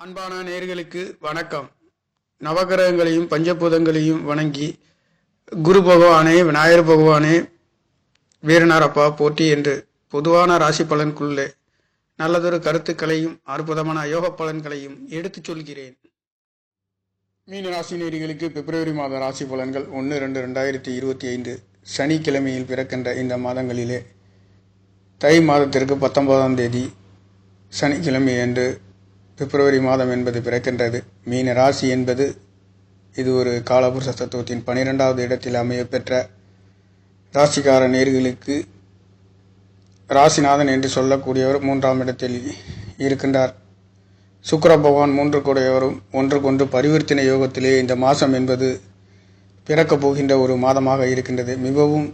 அன்பான நேர்களுக்கு வணக்கம். நவகிரகங்களையும் பஞ்சபூதங்களையும் வணங்கி குரு பகவானே விநாயகர் பகவானே வீரனாரப்பா போட்டி என்று பொதுவான ராசி பலனுக்குள்ளே நல்லதொரு கருத்துக்களையும் அற்புதமான யோக பலன்களையும் எடுத்துச் சொல்கிறேன். மீன ராசி நேர்களுக்கு பிப்ரவரி மாத ராசி பலன்கள் ஒன்று ரெண்டு ரெண்டாயிரத்தி இருபத்தி ஐந்து சனிக்கிழமையில் பிறக்கின்ற இந்த மாதங்களிலே தை மாதத்திற்கு பத்தொன்பதாம் தேதி சனிக்கிழமை என்று பிப்ரவரி மாதம் என்பது பிறக்கின்றது. மீன ராசி என்பது இது ஒரு காலபுருஷ தத்துவத்தின் பனிரெண்டாவது இடத்தில் அமையப்பெற்ற ராசிக்கார நேர்களுக்கு ராசிநாதன் என்று சொல்லக்கூடியவர் மூன்றாம் இடத்தில் இருக்கின்றார். சுக்கர பகவான் மூன்று கூடையவரும் ஒன்றுக்கொன்று பரிவர்த்தனை யோகத்திலே இந்த மாதம் என்பது பிறக்கப் போகின்ற ஒரு மாதமாக இருக்கின்றது. மிகவும்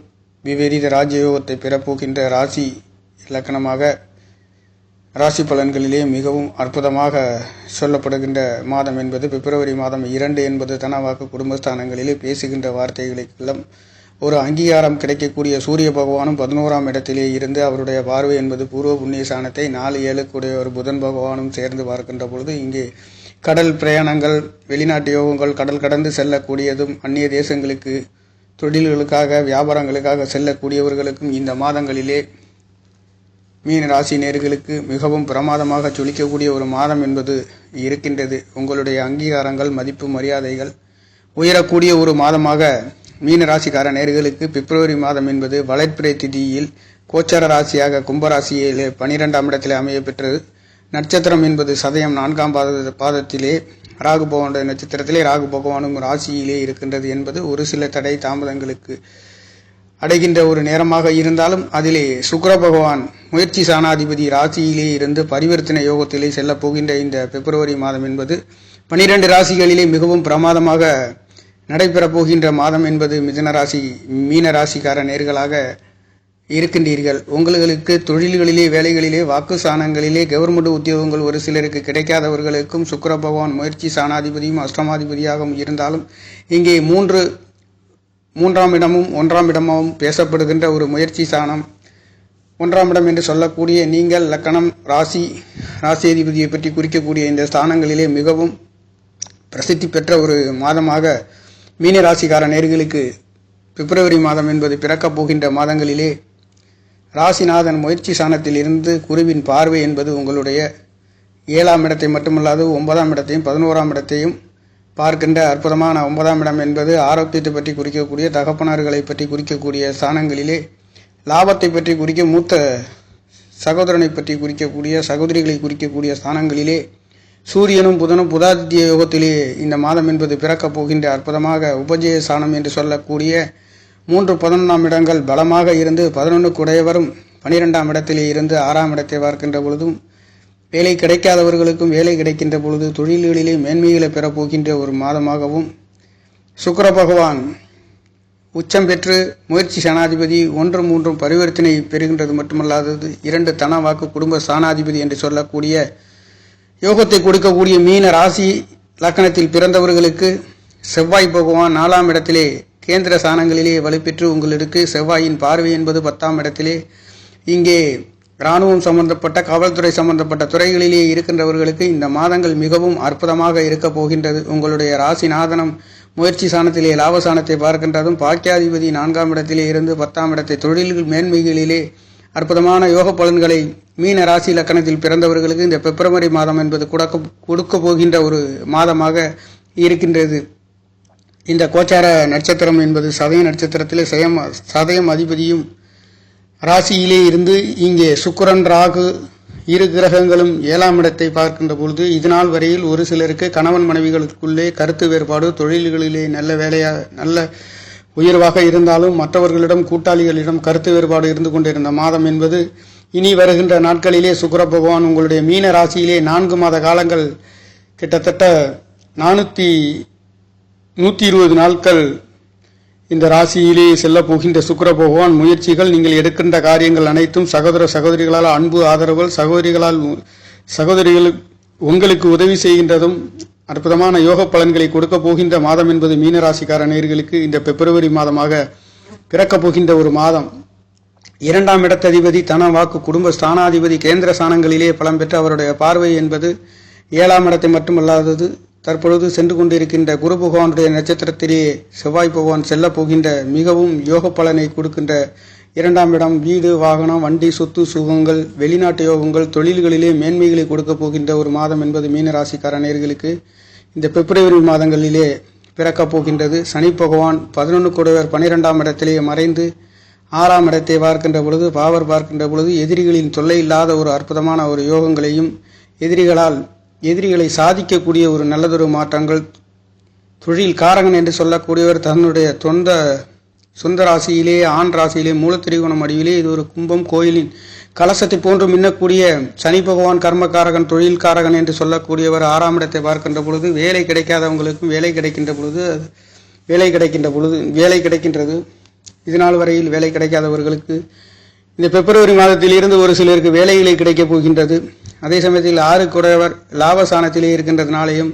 விபரீத ராஜயோகத்தை பெறப்போகின்ற ராசி இலக்கணமாக ராசி பலன்களிலே மிகவும் அற்புதமாக சொல்லப்படுகின்ற மாதம் என்பது பிப்ரவரி மாதம் இரண்டு என்பது தனவாக்கு குடும்பஸ்தானங்களிலே பேசுகின்ற வார்த்தைகளுக்கெல்லாம் ஒரு அங்கீகாரம் கிடைக்கக்கூடிய சூரிய பகவானும் பதினோராம் இடத்திலே இருந்து அவருடைய பார்வை என்பது பூர்வ புண்ணிய சாணத்தை நாலு ஏழுக்குடைய ஒரு புதன் பகவானும் சேர்ந்து பார்க்கின்ற பொழுது இங்கே கடல் பிரயாணங்கள் வெளிநாட்டு யோகங்கள் கடல் கடந்து செல்லக்கூடியதும் அந்நிய தேசங்களுக்கு தொழில்களுக்காக வியாபாரங்களுக்காக செல்லக்கூடியவர்களுக்கும் இந்த மாதங்களிலே மீன ராசி நேர்களுக்கு மிகவும் பிரமாதமாக ஜொலிக்கக்கூடிய ஒரு மாதம் என்பது இருக்கின்றது. உங்களுடைய அங்கீகாரங்கள் மதிப்பு மரியாதைகள் உயரக்கூடிய ஒரு மாதமாக மீன ராசிக்கார நேர்களுக்கு பிப்ரவரி மாதம் என்பது வளர்ப்பிறை திதியில் கோச்சார ராசியாக கும்பராசியிலே பனிரெண்டாம் இடத்திலே அமைய பெற்றது. நட்சத்திரம் என்பது சதயம் நான்காம் பாத பாதத்திலே ராகு பகவானுடைய நட்சத்திரத்திலே ராகு பகவானும் ராசியிலே இருக்கின்றது என்பது ஒரு சில தடை தாமதங்களுக்கு அடைகின்ற ஒரு நேரமாக இருந்தாலும் அதிலே சுக்கர பகவான் முயற்சி சாணாதிபதி ராசியிலே இருந்து பரிவர்த்தனை யோகத்திலே செல்லப் போகின்ற இந்த பிப்ரவரி மாதம் என்பது பனிரெண்டு ராசிகளிலே மிகவும் பிரமாதமாக நடைபெறப் போகின்ற மாதம் என்பது மிதன ராசி மீன ராசிக்கார நேர்களாக இருக்கின்றீர்கள். உங்களுக்கு தொழில்களிலே வேலைகளிலே வாக்கு சாணங்களிலே கவர்மெண்ட் உத்தியோகங்கள் ஒரு சிலருக்கு கிடைக்காதவர்களுக்கும் சுக்கர பகவான் முயற்சி சாணாதிபதியும் அஷ்டமாதிபதியாகவும் இருந்தாலும் இங்கே மூன்று மூன்றாம் இடமும் ஒன்றாம் இடமாகவும் பேசப்படுகின்ற ஒரு முயற்சி சாணம். ஒன்றாம் இடம் என்று சொல்லக்கூடிய நீங்கள் லக்கணம் ராசி ராசியதிபதியை பற்றி குறிக்கக்கூடிய இந்த ஸ்தானங்களிலே மிகவும் பிரசித்தி பெற்ற ஒரு மாதமாக மீன ராசிக்கார நேர்களுக்கு பிப்ரவரி மாதம் என்பது பிறக்கப் போகின்ற மாதங்களிலே ராசிநாதன் முயற்சி சாணத்தில் இருந்து குருவின் பார்வை என்பது உங்களுடைய ஏழாம் இடத்தை மட்டுமல்லாது ஒன்பதாம் இடத்தையும் பதினோராம் இடத்தையும் பார்க்கின்ற அற்புதமான ஒன்பதாம் இடம் என்பது ஆரோக்கியத்தை பற்றி குறிக்கக்கூடிய தகப்பனார்களை பற்றி குறிக்கக்கூடிய ஸ்தானங்களிலே லாபத்தை பற்றி குறிக்க மூத்த சகோதரனை பற்றி குறிக்கக்கூடிய சகோதரிகளை குறிக்கக்கூடிய ஸ்தானங்களிலே சூரியனும் புதனும் புதாதித்ய யோகத்திலே இந்த மாதம் என்பது பிறக்கப் போகின்ற அற்புதமாக உபஜய ஸ்தானம் என்று சொல்லக்கூடிய மூன்று பதினொன்றாம் இடங்கள் பலமாக இருந்து பதினொன்றுக்கு உடையவரும் பனிரெண்டாம் இடத்திலே இருந்து ஆறாம் இடத்தை பார்க்கின்ற பொழுதும் வேலை கிடைக்காதவர்களுக்கும் வேலை கிடைக்கின்ற பொழுது தொழில்களிலே மேன்மைகளை பெறப்போகின்ற ஒரு மாதமாகவும் சுக்கர பகவான் உச்சம் பெற்று முயற்சி சனாதிபதி ஒன்று மூன்றும் பரிவர்த்தனை பெறுகின்றது மட்டுமல்லாதது இரண்டு தன வாக்கு குடும்ப சாணாதிபதி என்று சொல்லக்கூடிய யோகத்தை கொடுக்கக்கூடிய மீன ராசி லக்கணத்தில் பிறந்தவர்களுக்கு செவ்வாய் பகவான் நாலாம் இடத்திலே கேந்திர சாணங்களிலே வலுப்பெற்று உங்களுக்கு செவ்வாயின் பார்வை என்பது பத்தாம் இடத்திலே இங்கே இராணுவம் சம்பந்தப்பட்ட காவல்துறை சம்பந்தப்பட்ட துறைகளிலே இருக்கின்றவர்களுக்கு இந்த மாதங்கள் மிகவும் அற்புதமாக இருக்க போகின்றது. உங்களுடைய ராசிநாதனம் முயற்சி சாணத்திலே லாபசானத்தை பார்க்கின்றதும் பாக்கியாதிபதி நான்காம் இடத்திலே இருந்து பத்தாம் இடத்தை தொழில்கள் மேன்மைகளிலே அற்புதமான யோக பலன்களை மீன ராசி லக்கணத்தில் பிறந்தவர்களுக்கு இந்த பிப்ரவரி மாதம் என்பது கொடுக்க கொடுக்க போகின்ற ஒரு மாதமாக இருக்கின்றது. இந்த கோச்சார நட்சத்திரம் என்பது சதய நட்சத்திரத்திலே சயம் சதயம் அதிபதியும் ராசியிலே இருந்து இங்கே சுக்கரன் ராகு இரு கிரகங்களும் ஏழாம் இடத்தை பார்க்கின்ற பொழுது இதுநாள் வரையில் ஒரு சிலருக்கு கணவன் மனைவிகளுக்குள்ளே கருத்து வேறுபாடு தொழில்களிலே நல்ல வேலையா நல்ல உயர்வாக இருந்தாலும் மற்றவர்களிடம் கூட்டாளிகளிடம் கருத்து வேறுபாடு இருந்து கொண்டிருந்த மாதம் என்பது இனி வருகின்ற நாட்களிலே சுக்கிர பகவான் உங்களுடைய மீன ராசியிலே நான்கு மாத காலங்கள் கிட்டத்தட்ட நானூற்றி நூற்றி இருபது நாட்கள் இந்த ராசியிலே செல்ல போகின்ற சுக்கர பகவான் முயற்சிகள் நீங்கள் எடுக்கின்ற காரியங்கள் அனைத்தும் சகோதர சகோதரிகளால் அன்பு ஆதரவுகள் சகோதரிகளால் சகோதரிகள் உங்களுக்கு உதவி செய்கின்றதும் அற்புதமான யோக பலன்களை கொடுக்க போகின்ற மாதம் என்பது மீனராசிக்கார நேர்களுக்கு இந்த பிப்ரவரி மாதமாக பிறக்கப் போகின்ற ஒரு மாதம். இரண்டாம் இடத்ததிபதி தன வாக்கு குடும்ப ஸ்தானாதிபதி கேந்திர ஸ்தானங்களிலே பலம் பெற்ற அவருடைய பார்வை என்பது ஏழாம் இடத்தை மட்டுமல்லாதது தற்பொழுது சென்று கொண்டிருக்கின்ற குரு பகவானுடைய நட்சத்திரத்திலே செவ்வாய் பகவான் செல்ல போகின்ற மிகவும் யோக பலனை கொடுக்கின்ற இரண்டாம் இடம் வீடு வாகனம் வண்டி சொத்து சுகங்கள் வெளிநாட்டு யோகங்கள் தொழில்களிலே மேன்மைகளை கொடுக்கப் போகின்ற ஒரு மாதம் என்பது மீனராசிக்கார நேர்களுக்கு இந்த பிப்ரவரி மாதங்களிலே பிறக்கப் போகின்றது. சனி பகவான் பதினொன்று கூடவர் பனிரெண்டாம் இடத்திலே மறைந்து ஆறாம் இடத்தை பார்க்கின்ற பொழுது பாவர் பார்க்கின்ற பொழுது எதிரிகளின் தொல்லை இல்லாத ஒரு அற்புதமான ஒரு யோகங்களையும் எதிரிகளால் எதிரிகளை சாதிக்கக்கூடிய ஒரு நல்லதொரு மாற்றங்கள் தொழில் காரகன் என்று சொல்லக்கூடியவர் தன்னுடைய சொந்த சொந்த ராசியிலே ஆண் ராசியிலே மூலத்திரிகோணம் அடிவிலே இது ஒரு கும்பம் கோயிலின் கலசத்தை போன்று மின்னக்கூடிய சனி பகவான் கர்மகாரகன் தொழில் காரகன் என்று சொல்லக்கூடியவர் ஆறாம் இடத்தை பார்க்கின்ற பொழுது வேலை கிடைக்காதவங்களுக்கும் வேலை கிடைக்கின்ற பொழுது அது வேலை கிடைக்கின்ற பொழுது வேலை கிடைக்கின்றது. இதுநாள் வரையில் வேலை கிடைக்காதவர்களுக்கு இந்த பிப்ரவரி மாதத்திலிருந்து ஒரு சிலருக்கு வேலைகளை கிடைக்கப் போகின்றது. அதே சமயத்தில் ஆறு குறைவர் லாபஸ்தானத்திலே இருக்கின்றதுனாலையும்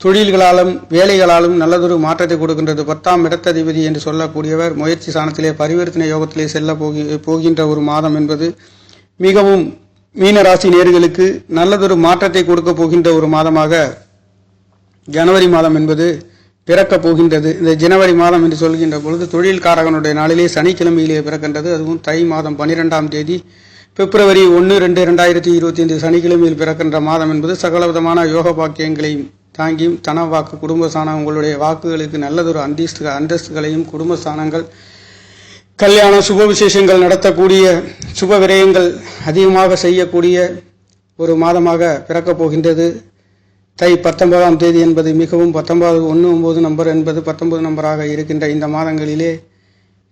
தொழில்களாலும் வேலைகளாலும் நல்லதொரு மாற்றத்தை கொடுக்கின்றது. பத்தாம் இடத்ததிபதி என்று சொல்லக்கூடியவர் முயற்சி சாணத்திலே பரிவர்த்தனை யோகத்திலே செல்ல போகி போகின்ற ஒரு மாதம் என்பது மிகவும் மீனராசி நேர்களுக்கு நல்லதொரு மாற்றத்தை கொடுக்க போகின்ற ஒரு மாதமாக ஜனவரி மாதம் என்பது பிறக்கப் போகின்றது. இந்த ஜனவரி மாதம் என்று சொல்கின்ற பொழுது தொழில்காரகனுடைய நாளிலே சனிக்கிழமையிலே பிறக்கின்றது. அதுவும் தை மாதம் பனிரெண்டாம் தேதி பிப்ரவரி ஒன்று ரெண்டு ரெண்டாயிரத்தி இருபத்தி ஐந்து சனிக்கிழமையில் பிறக்கின்ற மாதம் என்பது சகலவிதமான யோக பாக்கியங்களையும் தாங்கியும் தன வாக்கு குடும்ப சாணம் உங்களுடைய வாக்குகளுக்கு நல்லதொரு அந்தஸ்து அந்தஸ்துகளையும் குடும்ப சாணங்கள் கல்யாணம் சுப விசேஷங்கள் நடத்தக்கூடிய சுப விரயங்கள் அதிகமாக செய்யக்கூடிய ஒரு மாதமாக பிறக்கப் போகின்றது. தை பத்தொன்பதாம் தேதி என்பது மிகவும் பத்தொன்பது ஒன்று ஒம்பது நம்பர் என்பது பத்தொன்பது நம்பராக இருக்கின்ற இந்த மாதங்களிலே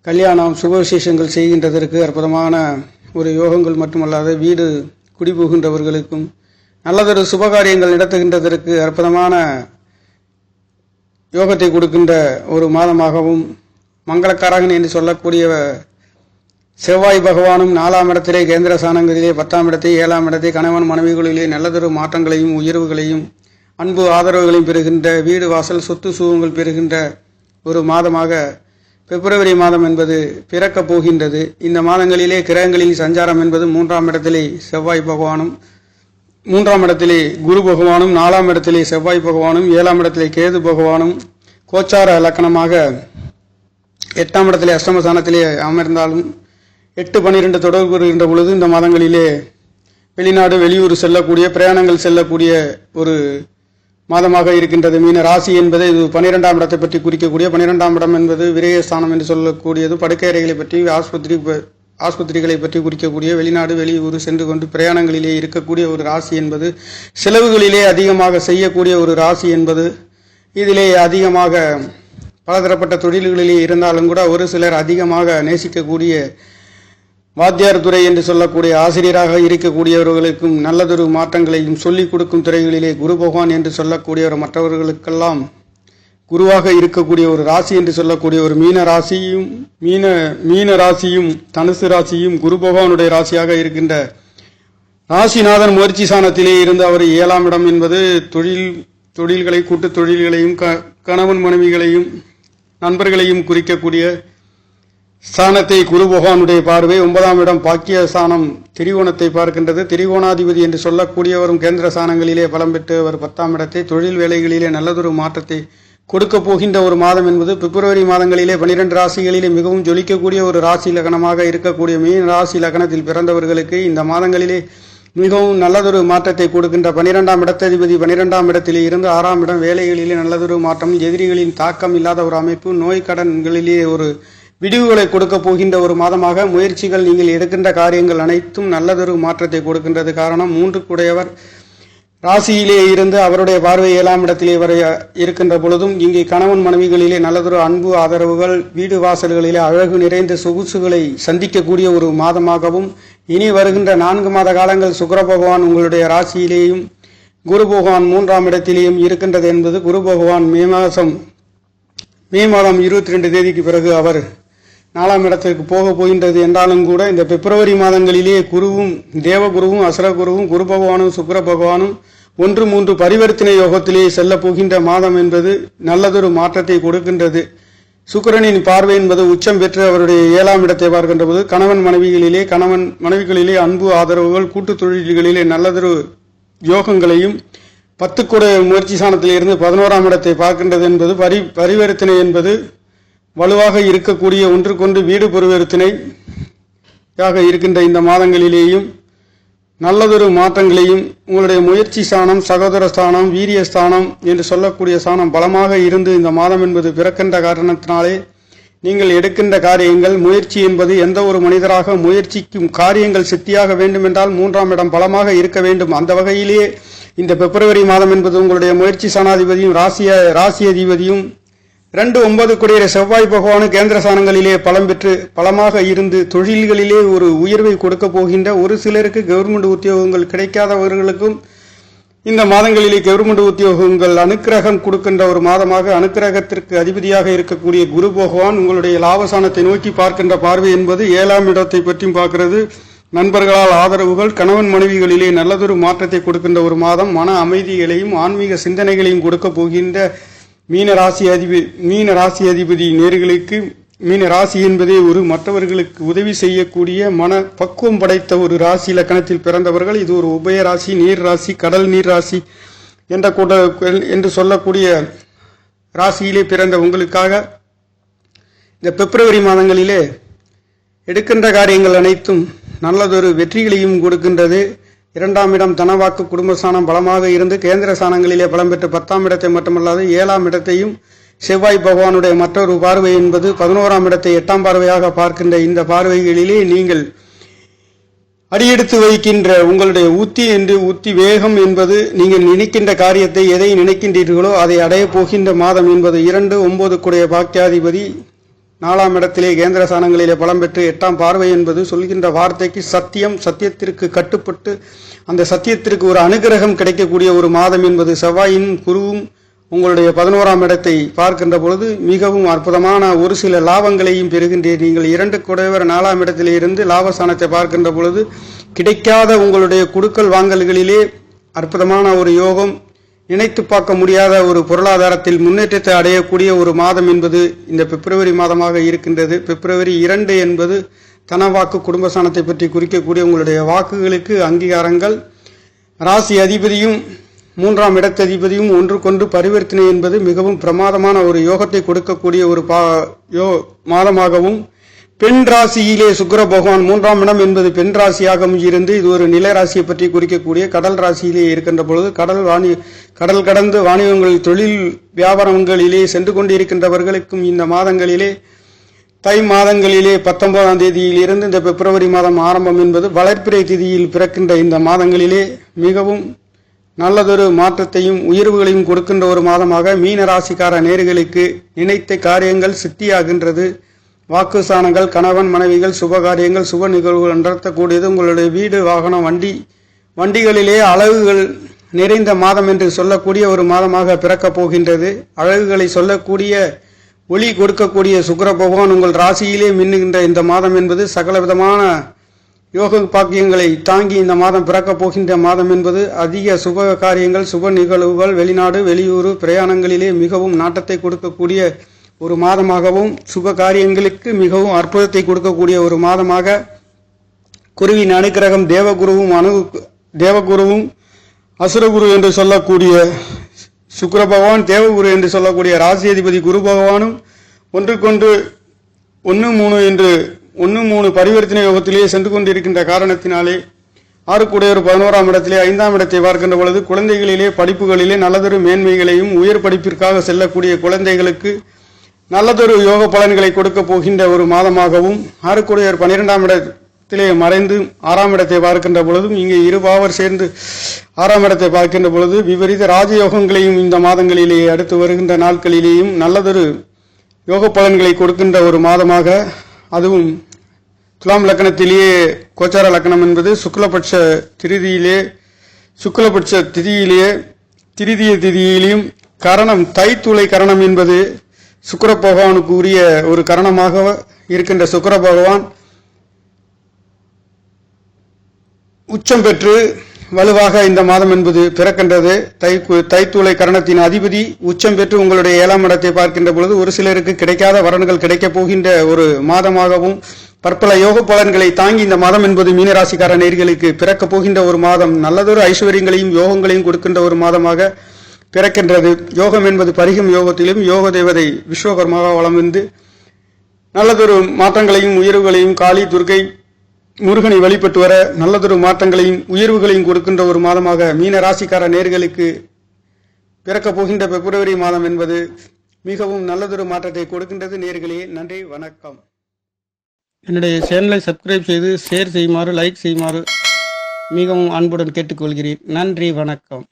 கல்யாணம் சுப விசேஷங்கள் செய்கின்றதற்கு அற்புதமான ஒரு யோகங்கள் மட்டுமல்லாது வீடு குடிபுகின்றவர்களுக்கும் நல்லதொரு சுபகாரியங்கள் நடத்துகின்றதற்கு அற்புதமான யோகத்தை கொடுக்கின்ற ஒரு மாதமாகவும் மங்களக்காரகன் என்று சொல்லக்கூடிய செவ்வாய் பகவானும் நாலாம் இடத்திலே கேந்திர சாணங்களிலே பத்தாம் இடத்தை ஏழாம் இடத்தை கணவன் மனைவிகளிலே நல்லதொரு மாற்றங்களையும் உயர்வுகளையும் அன்பு ஆதரவுகளையும் பெறுகின்ற வீடு வாசல் சொத்து சுகங்கள் பெறுகின்ற ஒரு மாதமாக பிப்ரவரி மாதம் என்பது பிறக்கப் போகின்றது. இந்த மாதங்களிலே கிரகங்களின் சஞ்சாரம் என்பது மூன்றாம் இடத்திலே செவ்வாய் பகவானும் மூன்றாம் இடத்திலே குரு பகவானும் நாலாம் இடத்திலே செவ்வாய் பகவானும் ஏழாம் இடத்திலே கேது பகவானும் கோச்சார லக்கணமாக எட்டாம் இடத்திலே அஷ்டமஸ்தானத்திலே அமர்ந்தாலும் எட்டு பன்னிரெண்டு தொடர்பு வருகின்ற பொழுது இந்த மாதங்களிலே வெளிநாடு வெளியூர் செல்லக்கூடிய பிரயாணங்கள் செல்லக்கூடிய ஒரு மாதமாக இருக்கின்றது. மீன ராசி என்பது இது பன்னிரெண்டாம் இடத்தை பற்றி குறிக்கக்கூடிய பன்னிரெண்டாம் இடம் என்பது விரயஸ்தானம் என்று சொல்லக்கூடியது. படுக்கை அறைகளை பற்றி ஆஸ்பத்திரி ப- ஆஸ்பத்திரிகளை பற்றி குறிக்கக்கூடிய வெளிநாடு வெளியூர் சென்று கொண்டு பிரயாணங்களிலே இருக்கக்கூடிய ஒரு ராசி என்பது செலவுகளிலே அதிகமாக செய்யக்கூடிய ஒரு ராசி என்பது இதிலே அதிகமாக பலதரப்பட்ட தொழில்களிலே இருந்தாலும் கூட ஒரு சிலர் அதிகமாக நேசிக்கக்கூடிய வாத்தியார் துறை என்று சொல்லக்கூடிய ஆசிரியராக இருக்கக்கூடியவர்களுக்கும் நல்லதொரு மாற்றங்களையும் சொல்லிக் கொடுக்கும் துறைகளிலே குரு பகவான் என்று சொல்லக்கூடியவர் மற்றவர்களுக்கெல்லாம் குருவாக இருக்கக்கூடிய ஒரு ராசி என்று சொல்லக்கூடிய ஒரு மீன ராசியும் மீன மீன ராசியும் தனுசு ராசியும் குரு பகவானுடைய ராசியாக இருக்கின்ற ராசிநாதன் முயற்சி சாணத்திலே இருந்து அவர் ஏழாம் இடம் என்பது தொழில் தொழில்களை கூட்டு தொழில்களையும் க கணவன் மனைவிகளையும் நண்பர்களையும் குறிக்கக்கூடிய ஸ்தானத்தை குரு பகவானுடைய பார்வை ஒன்பதாம் இடம் பாக்கிய ஸ்தானம் திரிகோணத்தை பார்க்கின்றது. திரிகோணாதிபதி என்று சொல்லக்கூடியவரும் கேந்திர ஸ்தானங்களிலே பலம் பெற்று அவர் பத்தாம் இடத்தை தொழில் வேலைகளிலே நல்லதொரு மாற்றத்தை கொடுக்க போகின்ற ஒரு மாதம் என்பது பிப்ரவரி மாதங்களிலே பனிரெண்டு ராசிகளிலே மிகவும் ஜொலிக்கக்கூடிய ஒரு ராசி லக்னமாக இருக்கக்கூடிய மீன் ராசி லக்னத்தில் பிறந்தவர்களுக்கு இந்த மாதங்களிலே மிகவும் நல்லதொரு மாற்றத்தை கொடுக்கின்ற பனிரெண்டாம் இடத்ததிபதி பனிரெண்டாம் இடத்திலே இருந்து ஆறாம் இடம் வேலைகளிலே நல்லதொரு மாற்றம் எதிரிகளின் தாக்கம் இல்லாத ஒரு அமைப்பு நோய் கடன்களிலே ஒரு விடிவுகளை கொடுக்க போகின்ற ஒரு மாதமாக முயற்சிகள் நீங்கள் எடுக்கின்ற காரியங்கள் அனைத்தும் நல்லதொரு மாற்றத்தை கொடுக்கின்றது. காரணம் மூன்று கூடையவர் ராசியிலே இருந்து அவருடைய பார்வை ஏழாம் இடத்திலே வரை இருக்கின்ற பொழுதும் இங்கே கணவன் மனைவிகளிலே நல்லதொரு அன்பு ஆதரவுகள் வீடு வாசல்களிலே அழகு நிறைந்த சொகுசுகளை சந்திக்கக்கூடிய ஒரு மாதமாகவும் இனி வருகின்ற நான்கு மாத காலங்கள் சுக்கர பகவான் உங்களுடைய ராசியிலேயும் குரு பகவான் மூன்றாம் இடத்திலேயும் இருக்கின்றது என்பது குரு பகவான் மே மாதம் மே மாதம் இருபத்தி ரெண்டு தேதிக்கு பிறகு அவர் நாலாம் இடத்திற்கு போக போகின்றது என்றாலும் கூட இந்த பிப்ரவரி மாதங்களிலே குருவும் தேவகுருவும் அசரகுருவும் குரு பகவானும் சுக்கர பகவானும் ஒன்று மூன்று பரிவர்த்தனை யோகத்திலே செல்ல போகின்ற மாதம் என்பது நல்லதொரு மாற்றத்தை கொடுக்கின்றது. சுக்கிரனின் பார்வை என்பது உச்சம் பெற்று அவருடைய ஏழாம் இடத்தை பார்க்கின்ற போது கணவன் மனைவிகளிலே கணவன் மனைவிகளிலே அன்பு ஆதரவுகள் கூட்டு தொழில்களிலே நல்லதொரு யோகங்களையும் பத்து கூட முயற்சி சாணத்தில் இருந்து பதினோராம் இடத்தை பார்க்கின்றது என்பது பரி பரிவர்த்தனை என்பது வலுவாக இருக்கக்கூடிய ஒன்றுக்கொன்று வீடு பரிவர்த்தனையாக இருக்கின்ற இந்த மாதங்களிலேயும் நல்லதொரு மாற்றங்களையும் உங்களுடைய முயற்சி ஸ்தானம் சகோதர ஸ்தானம் வீரிய ஸ்தானம் என்று சொல்லக்கூடிய ஸ்தானம் பலமாக இருந்து இந்த மாதம் என்பது பிறக்கின்ற காரணத்தினாலே நீங்கள் எடுக்கின்ற காரியங்கள் முயற்சி என்பது எந்த ஒரு மனிதராக முயற்சிக்கும் காரியங்கள் சித்தியாக வேண்டுமென்றால் மூன்றாம் இடம் பலமாக இருக்க வேண்டும். அந்த வகையிலேயே இந்த பிப்ரவரி மாதம் என்பது உங்களுடைய முயற்சி சனாதிபதியும் ராசிய ராசி அதிபதியும் ரெண்டு ஒன்பது குடியர செவ்வாய் பகவானு கேந்திர ஸ்தானங்களிலே பலம் பெற்று பலமாக இருந்து தொழில்களிலே ஒரு உயர்வை கொடுக்க போகின்ற ஒரு சிலருக்கு கவர்மெண்ட் உத்தியோகங்கள் கிடைக்காதவர்களுக்கும் இந்த மாதங்களிலே கவர்மெண்ட் உத்தியோகங்கள் அனுக்கிரகம் கொடுக்கின்ற ஒரு மாதமாக அனுக்கிரகத்திற்கு அதிபதியாக இருக்கக்கூடிய குரு பகவான் உங்களுடைய லாபசானத்தை நோக்கி பார்க்கின்ற பார்வை என்பது ஏழாம் இடத்தை பற்றியும் பார்க்கிறது. நண்பர்களால் ஆதரவுகள் கணவன் மனைவிகளிலே நல்லதொரு மாற்றத்தை கொடுக்கின்ற ஒரு மாதம் மன அமைதிகளையும் ஆன்மீக சிந்தனைகளையும் கொடுக்க போகின்ற மீன ராசி அதிபதி மீன ராசி அதிபதி நேர்களுக்கு மீன ராசி என்பதே ஒரு மற்றவர்களுக்கு உதவி செய்யக்கூடிய மன பக்குவம் படைத்த ஒரு ராசி இலக்கணத்தில் பிறந்தவர்கள். இது ஒரு உபய ராசி நீர் ராசி கடல் நீர் ராசி என்ற கூட என்று சொல்லக்கூடிய ராசியிலே பிறந்த உங்களுக்காக இந்த பிப்ரவரி மாதங்களிலே எடுக்கின்ற காரியங்கள் அனைத்தும் நல்லதொரு வெற்றிகளையும் கொடுக்கின்றது. இரண்டாம் இடம் தனவாக்கு குடும்பஸ்தானம் பலமாக இருந்து கேந்திர ஸ்தானங்களிலே பலம் பெற்று பத்தாம் இடத்தை மட்டுமல்லாது ஏழாம் இடத்தையும் செவ்வாய் பகவானுடைய மற்றொரு பார்வை என்பது பதினோராம் இடத்தை எட்டாம் பார்வையாக பார்க்கின்ற இந்த பார்வைகளிலே நீங்கள் அடியெடுத்து வைக்கின்ற உங்களுடைய உத்தி என்று உத்தி வேகம் என்பது நீங்கள் நினைக்கின்ற காரியத்தை எதை நினைக்கின்றீர்களோ அதை அடையப் போகின்ற மாதம் என்பது இரண்டு ஒன்பது கூடிய பாக்கியாதிபதி நாலாம் இடத்திலே கேந்திர சாணங்களிலே பலம் பெற்று எட்டாம் பார்வை என்பது சொல்கின்ற வார்த்தைக்கு சத்தியம் சத்தியத்திற்கு கட்டுப்பட்டு அந்த சத்தியத்திற்கு ஒரு அனுகிரகம் கிடைக்கக்கூடிய ஒரு மாதம் என்பது செவ்வாயின் குருவும் உங்களுடைய பதினோராம் இடத்தை பார்க்கின்ற பொழுது மிகவும் அற்புதமான ஒரு சில லாபங்களையும் பெறுகின்றீர். நீங்கள் இரண்டு குடைவர் நாலாம் இடத்திலே இருந்து லாபஸ்தானத்தை பார்க்கின்ற பொழுது கிடைக்காத உங்களுடைய குடுக்கல் வாங்கல்களிலே அற்புதமான ஒரு யோகம் நினைத்து பார்க்க முடியாத ஒரு பொருளாதாரத்தில் முன்னேற்றத்தை அடையக்கூடிய ஒரு மாதம் என்பது இந்த பிப்ரவரி மாதமாக இருக்கின்றது. பிப்ரவரி இரண்டு என்பது தனவாக்கு குடும்பஸ்தானத்தை பற்றி குறிக்கக்கூடிய உங்களுடைய வாக்குகளுக்கு அங்கீகாரங்கள். ராசி அதிபதியும் மூன்றாம் இடத்ததிபதியும் ஒன்றுக்கொன்று பரிவர்த்தனை என்பது மிகவும் பிரமாதமான ஒரு யோகத்தை கொடுக்கக்கூடிய ஒரு பா யோ மாதமாகவும் பெண் ராசியிலே சுக்கர பகவான் மூன்றாம் இடம் என்பது பெண் ராசியாகவும் இருந்து இது ஒரு நில ராசியை பற்றி குறிக்கக்கூடிய கடல் ராசியிலே இருக்கின்ற பொழுது கடல் வாணி கடல் கடந்து வாணிபங்கள் தொழில் வியாபாரங்களிலே சென்று கொண்டிருக்கின்றவர்களுக்கும் இந்த மாதங்களிலே தை மாதங்களிலே பத்தொன்பதாம் தேதியிலிருந்து இந்த பிப்ரவரி மாதம் ஆரம்பம் என்பது வளர்ப்பிறை திதியில் பிறக்கின்ற இந்த மாதங்களிலே மிகவும் நல்லதொரு மாற்றத்தையும் உயர்வுகளையும் கொடுக்கின்ற ஒரு மாதமாக மீன ராசிக்கார நேர்களுக்கு நினைத்த காரியங்கள் சித்தியாகின்றது. வாக்கு சாணங்கள் கணவன் மனைவிகள் சுப காரியங்கள் சுப நிகழ்வுகள் நடத்தக்கூடியது. உங்களுடைய வீடு வாகனம் வண்டி வண்டிகளிலே அழகுகள் நிறைந்த மாதம் என்று சொல்லக்கூடிய ஒரு மாதமாக பிறக்கப் போகின்றது. அழகுகளை சொல்லக்கூடிய ஒளி கொடுக்கக்கூடிய சுக்கர பகவான் உங்கள் ராசியிலே மின்னுகின்ற இந்த மாதம் என்பது சகலவிதமான யோக பாக்கியங்களை தாங்கி இந்த மாதம் பிறக்கப் போகின்ற மாதம் என்பது அதிக சுப காரியங்கள் சுப நிகழ்வுகள் வெளிநாடு வெளியூர் பிரயாணங்களிலே மிகவும் நாட்டத்தை கொடுக்கக்கூடிய ஒரு மாதமாகவும் சுப காரியங்களுக்கு மிகவும் அற்புதத்தை கொடுக்கக்கூடிய ஒரு மாதமாக குருவின் அனுக்கிரகம் தேவகுருவும் அணு தேவகுருவும் அசுரகுரு என்று சொல்லக்கூடிய சுக்கர பகவான் தேவகுரு என்று சொல்லக்கூடிய ராசி அதிபதி குரு பகவானும் ஒன்றுக்கொன்று ஒன்று மூணு என்று ஒன்று மூணு பரிவர்த்தனை யோகத்திலேயே சென்று கொண்டிருக்கின்ற காரணத்தினாலே ஆறுக்குடையர் பதினோராம் இடத்திலே ஐந்தாம் இடத்தை பார்க்கின்ற பொழுது குழந்தைகளிலே படிப்புகளிலே நல்லதொரு மேன்மைகளையும் உயர் படிப்பிற்காக செல்லக்கூடிய குழந்தைகளுக்கு நல்லதொரு யோக பலன்களை கொடுக்க போகின்ற ஒரு மாதமாகவும் ஆறுக்குடையர் பன்னிரெண்டாம் இடத்திலே மறைந்து ஆறாம் இடத்தை பார்க்கின்ற பொழுதும் இங்கே இரு பாவர் சேர்ந்து ஆறாம் இடத்தை பார்க்கின்ற பொழுது விபரீத ராஜயோகங்களையும் இந்த மாதங்களிலேயே அடுத்து வருகின்ற நாட்களிலேயும் நல்லதொரு யோக பலன்களை கொடுக்கின்ற ஒரு மாதமாக அதுவும் துலாம் லக்கணத்திலேயே கோச்சார லக்கணம் என்பது சுக்லபட்ச திருதியிலே சுக்லபட்ச திதியிலேயே திருதிய திதியிலையும் கரணம் தைத்துளை கரணம் என்பது சுக்கர பகவானுக்கு உரிய ஒரு கரணமாக இருக்கின்ற சுக்கர பகவான் உச்சம் பெற்று வலுவாக இந்த மாதம் என்பது பிறக்கின்றது. தை தைத்துளை கரணத்தின் அதிபதி உச்சம் பெற்று உங்களுடைய ஏழாம் இடத்தை பார்க்கின்ற பொழுது ஒரு சிலருக்கு கிடைக்காத வரன்கள் கிடைக்கப் போகின்ற ஒரு மாதமாகவும் பற்பல யோக பலன்களை தாங்கி இந்த மாதம் என்பது மீனராசிக்கார நேர்களுக்கு பிறக்கப் போகின்ற ஒரு மாதம் நல்லதொரு ஐஸ்வர்யங்களையும் யோகங்களையும் கொடுக்கின்ற ஒரு மாதமாக பிறக்கின்றது. யோகம் என்பது பரிகம் யோகத்திலும் யோக தேவதை விஸ்வகர்மாக வளம் வந்து நல்லதொரு மாற்றங்களையும் உயர்வுகளையும் காளி துர்கை முருகனை வழிபட்டு வர நல்லதொரு மாற்றங்களையும் உயர்வுகளையும் கொடுக்கின்ற ஒரு மாதமாக மீன ராசிக்கார நேர்களுக்கு பிறக்கப் போகின்ற பிப்ரவரி மாதம் என்பது மிகவும் நல்லதொரு மாற்றத்தை கொடுக்கின்றது நேர்களே. நன்றி வணக்கம். என்னுடைய சேனலை சப்ஸ்கிரைப் செய்து ஷேர் செய்யுமாறு லைக் செய்யுமாறு மிகவும் அன்புடன் கேட்டுக்கொள்கிறேன். நன்றி வணக்கம்.